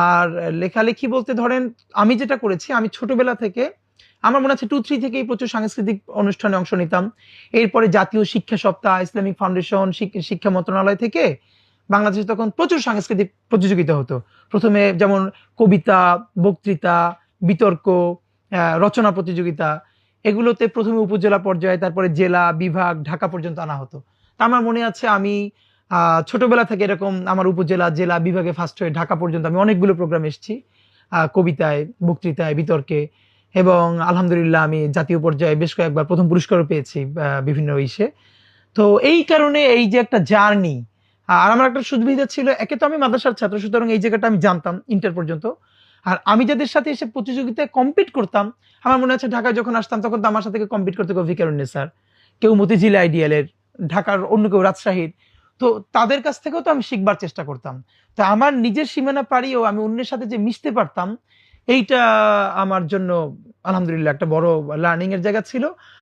আর লেখালেখি বলতে ধরেন, আমি যেটা করেছি, আমি ছোটবেলা থেকে, আমার মনে আছে টু থ্রি থেকেই প্রচুর সাংস্কৃতিক অনুষ্ঠানে অংশ নিতাম। এরপরে জাতীয় শিক্ষা সপ্তাহ, ইসলামিক ফাউন্ডেশন শিক্ষা মন্ত্রণালয় থেকে বাংলাদেশে তখন প্রচুর সাংস্কৃতিক প্রতিযোগিতা হতো। প্রথমে যেমন কবিতা, বক্তৃতা, বিতর্ক রচনা প্রতিযোগিতা, এগুলোতে প্রথমে উপজেলা পর্যায়ে, তারপরে জেলা, বিভাগ, ঢাকা পর্যন্ত আনা হতো। তা আমার মনে আছে আমি ছোটবেলা থেকে এরকম আমার উপজেলা, জেলা বিভাগে ফার্স্ট হয়ে ঢাকা পর্যন্ত আমি অনেকগুলো প্রোগ্রাম এসেছি। কবিতায়, বক্তৃতায়, বিতর্কে এবং আলহামদুলিল্লাহ আমি জাতীয় পর্যায়ে বেশ কয়েকবার প্রথম পুরস্কারও পেয়েছি বিভিন্ন ইসে। তো এই কারণে এই যে একটা জার্নি আর আমার একটা সুবিধা ছিল, একে তো আমি মাদ্রাসার ছাত্র, সুতরাং এই জায়গাটা আমি জানতাম ইন্টার পর্যন্ত। আর আমি যাদের সাথে এসে প্রতিযোগিতায় কম্পিট করতাম, আমার মনে আছে ঢাকায় যখন আসতাম তখন তো আমার সাথে কম্পিট করতে কেউ ভিকারুন্নে স্যার কেউ মতিঝিল আইডিয়ালের ঢাকার অন্য কেউ রাজশাহীর তো তাদের কাছ থেকেও তো আমি শিখবার চেষ্টা করতাম। তো আমার নিজের সীমানা পাড়িয়েও আমি অন্যের সাথে যে মিশতে পারতাম, এইটা আমার জন্য আলহামদুলিল্লাহ একটা বড় লার্নিং এর জায়গা ছিল।